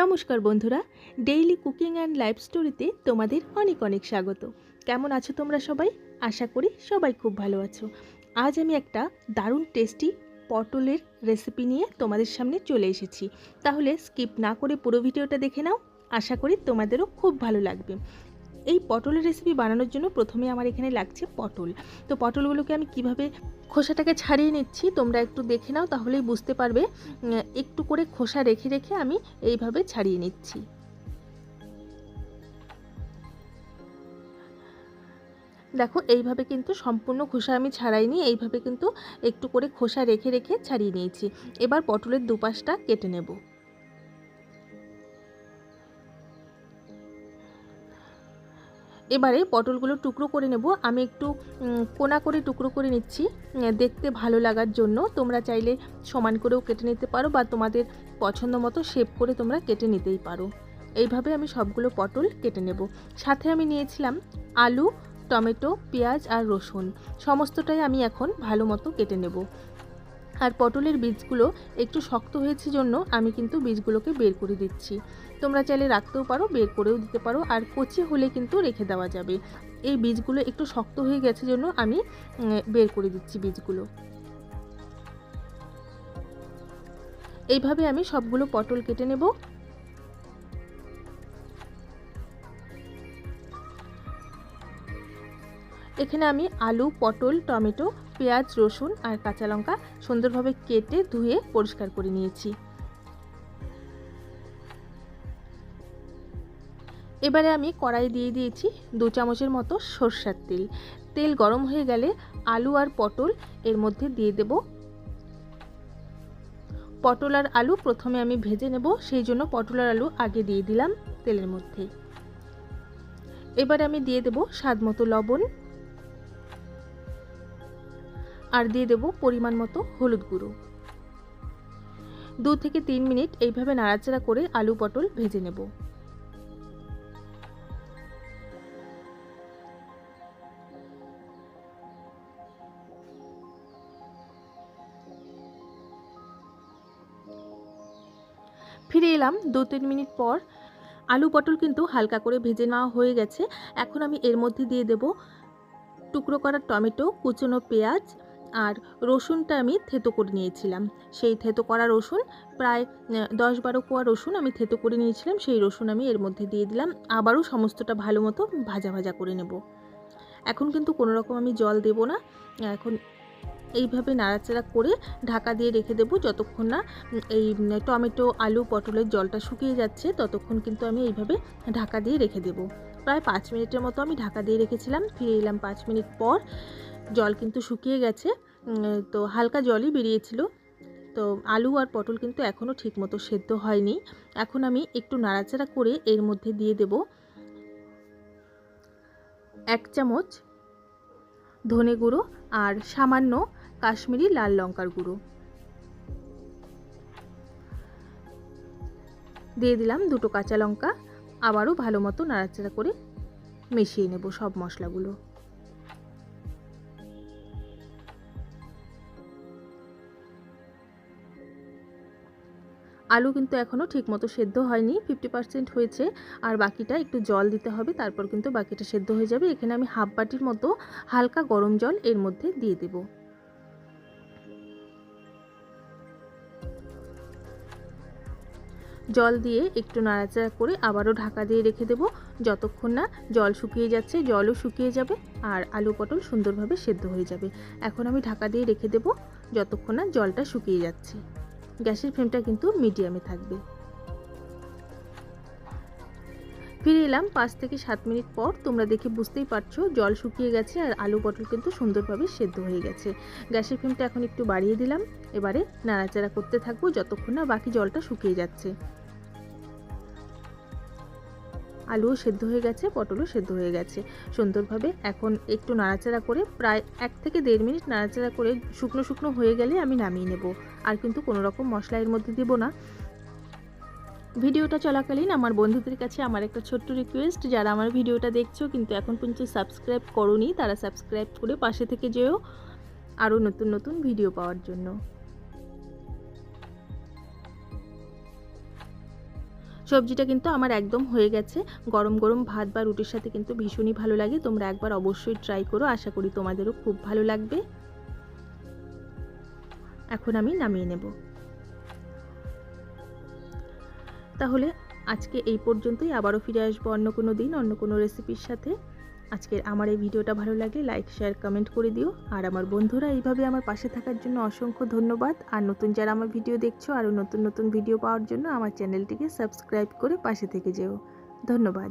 নমস্কার বন্ধুরা daily cooking and life স্টোরিতে তোমাদের অনেক অনেক স্বাগত। কেমন আছো তোমরা সবাই? আশা করি সবাই খুব ভালো আছো। আজ আমি একটা দারুণ টেস্টি পটলের রেসিপি নিয়ে তোমাদের সামনে চলে এসেছি। তাহলে স্কিপ না করে পুরো ভিডিওটা দেখে নাও। আশা করি তোমাদেরও খুব ভালো লাগবে। এই পটলের রেসিপি বানানোর জন্য প্রথমে আমার এখানে লাগছে পটল। তো পটলগুলোকে আমি কীভাবে খোসাটাকে ছাড়িয়ে নিচ্ছি তোমরা একটু দেখে নাও, তাহলেই বুঝতে পারবে। একটু করে খোসা রেখে রেখে আমি এইভাবে ছাড়িয়ে নিচ্ছি। দেখো, এইভাবে কিন্তু সম্পূর্ণ খোসা আমি ছাড়াইনি, এইভাবে কিন্তু একটু করে খোসা রেখে রেখে ছাড়িয়ে নিয়েছি। এবার পটলের দুপাশটা কেটে নেব। এবারে পটলগুলো টুকরো করে নেব। আমি একটু কোনা করে টুকরো করে নিচ্ছি দেখতে ভালো লাগার জন্য। তোমরা চাইলে সমান করেও কেটে নিতে পারো বা তোমাদের পছন্দ মতো শেপ করে তোমরা কেটে নিতেই পারো। এইভাবে আমি সবগুলো পটল কেটে নেব। সাথে আমি নিয়েছিলাম আলু, টমেটো, পেঁয়াজ আর রসুন। সমস্তটাই আমি এখন ভালো মতো কেটে নেব। আর পটলের বীজগুলো একটু শক্ত হয়েছে জন্য আমি কিন্তু বীজগুলোকে বের করে দিচ্ছি। তোমরা চাইলে রাখতেও পারো, বের করেও দিতে পারো, আর কচি হলে কিন্তু রেখে দেওয়া যাবে। এই বীজগুলো একটু শক্ত হয়ে গেছে জন্য আমি বের করে দিচ্ছি বীজগুলো। এইভাবে আমি সবগুলো পটল কেটে নেব। এখানে আমি আলু, পটল, টমেটো পেঁয়াজ, রসুন আর কাঁচা লঙ্কা সুন্দরভাবে কেটে ধুয়ে পরিষ্কার করে নিয়েছি। এবারে আমি কড়াই দিয়ে দিয়েছি দু চামচের মতো সর্ষার তেল। তেল গরম হয়ে গেলে আলু আর পটল এর মধ্যে দিয়ে দেব। পটল আর আলু প্রথমে আমি ভেজে নেব, সেই জন্য পটল আর আলু আগে দিয়ে দিলাম তেলের মধ্যে। এবার আমি দিয়ে দেব স্বাদ মতো লবণ। আর দিয়ে দেব পরিমাণ মতো হলুদ গুঁড়ো। দু থেকে তিন মিনিট এইভাবে নাড়াচাড়া করে আলু পটল ভেজে নেব। ফিরে এলাম দু তিন মিনিট পর। আলু পটল কিন্তু হালকা করে ভেজে নেওয়া হয়ে গেছে। এখন আমি এর মধ্যে দিয়ে দেব টুকরো করা টমেটো, কুচনো পেঁয়াজ আর রসুনটা আমি থেতো করে নিয়েছিলাম। সেই থেতো করা রসুন প্রায় দশ বারো কোয়া রসুন আমি থেতো করে নিয়েছিলাম। সেই রসুন আমি এর মধ্যে দিয়ে দিলাম। আবারও সমস্তটা ভালো মতো ভাজা ভাজা করে নেব। এখন কিন্তু কোনো রকম আমি জল দেব না। এখন এইভাবে নাড়াচাড়া করে ঢাকা দিয়ে রেখে দেবো যতক্ষণ না এই টমেটো, আলু, পটলের জলটা শুকিয়ে যাচ্ছে, ততক্ষণ কিন্তু আমি এইভাবে ঢাকা দিয়ে রেখে দেবো। প্রায় পাঁচ মিনিটের মতো আমি ঢাকা দিয়ে রেখেছিলাম। ফিরে এলাম পাঁচ মিনিট পর। জল কিন্তু শুকিয়ে গেছে। তো হালকা জলই বেরিয়েছিল। তো আলু আর পটল কিন্তু এখনও ঠিকমতো সেদ্ধ হয়নি। এখন আমি একটু নাড়াচাড়া করে এর মধ্যে দিয়ে দেব এক চামচ ধনে গুঁড়ো আর সামান্য কাশ্মীরি লাল লঙ্কার গুঁড়ো। দিয়ে দিলাম দুটো কাঁচা লঙ্কা। আবারও ভালো মতো নাড়াচাড়া করে মিশিয়ে নেব সব মশলাগুলো। আলু কিন্তু এখনও ঠিকমতো সেদ্ধ হয়নি ফিফটি পার্সেন্ট হয়েছে। আর বাকিটা একটু জল দিতে হবে, তারপর কিন্তু বাকিটা সেদ্ধ হয়ে যাবে। এখানে আমি হাফ বাটির মতো হালকা গরম জল এর মধ্যে দিয়ে দেব। জল দিয়ে একটু নাড়াচাড়া করে আবারও ঢাকা দিয়ে রেখে দেব। যতক্ষণ না জল শুকিয়ে যাচ্ছে, জলও শুকিয়ে যাবে আর আলু পটল সুন্দরভাবে সেদ্ধ হয়ে যাবে। এখন আমি ঢাকা দিয়ে রেখে দেব, যতক্ষণ না জলটা শুকিয়ে যাচ্ছে। গ্যাসের ফ্লেমটা কিন্তু মিডিয়ামে থাকবে। ফিরে এলাম পাঁচ থেকে সাত মিনিট পর। তোমরা দেখে বুঝতেই পারছ, জল শুকিয়ে গেছে আর আলু পটল কিন্তু সুন্দরভাবে সেদ্ধ হয়ে গেছে। গ্যাসের ফ্লেমটা এখন একটু বাড়িয়ে দিলাম। এবারে নাড়াচাড়া করতে থাকব যতক্ষণ না বাকি জলটা শুকিয়ে যাচ্ছে। আলুও সেদ্ধ হয়ে গেছে, পটলও সেদ্ধ হয়ে গেছে। সুন্দরভাবে এখন একটু নাড়াচাড়া করে প্রায় এক থেকে দেড় মিনিট নাড়াচাড়া করে শুকনো শুকনো হয়ে গেলে আমি নামিয়ে নেব। আর কিন্তু কোনো রকম মশলা এর মধ্যে দেবো না। ভিডিওটা চলাকালীন আমার বন্ধুদের কাছে আমার একটা ছোট্ট রিকোয়েস্ট যারা আমার ভিডিওটা দেখছ কিন্তু এখন পর্যন্ত সাবস্ক্রাইব করোনি, তারা সাবস্ক্রাইব করে পাশে থেকে যেও। আরও নতুন নতুন ভিডিও পাওয়ার জন্য। সবজিটা কিন্তু আমার একদম হয়ে গেছে। গরম গরম ভাত বা রুটির সাথে কিন্তু ভীষণই ভালো লাগে। তোমরা একবার অবশ্যই ট্রাই করো। আশা করি তোমাদেরও খুব ভালো লাগবে। এখন আমি নামিয়ে নেব। তাহলে আজকে এই পর্যন্তই। আবারও ফিরে আসব অন্য কোনো দিন, অন্য কোনো রেসিপির সাথে। আজকের আমার এই ভিডিওটা ভালো লাগলে লাইক শেয়ার কমেন্ট করে দিও। আর আমার বন্ধুরা এইভাবে আমার পাশে থাকার জন্য অসংখ্য ধন্যবাদ। আর নতুন যারা আমার ভিডিও দেখছ আরও নতুন নতুন ভিডিও পাওয়ার জন্য আমার চ্যানেলটিকে সাবস্ক্রাইব করে পাশে থেকে যেও। ধন্যবাদ।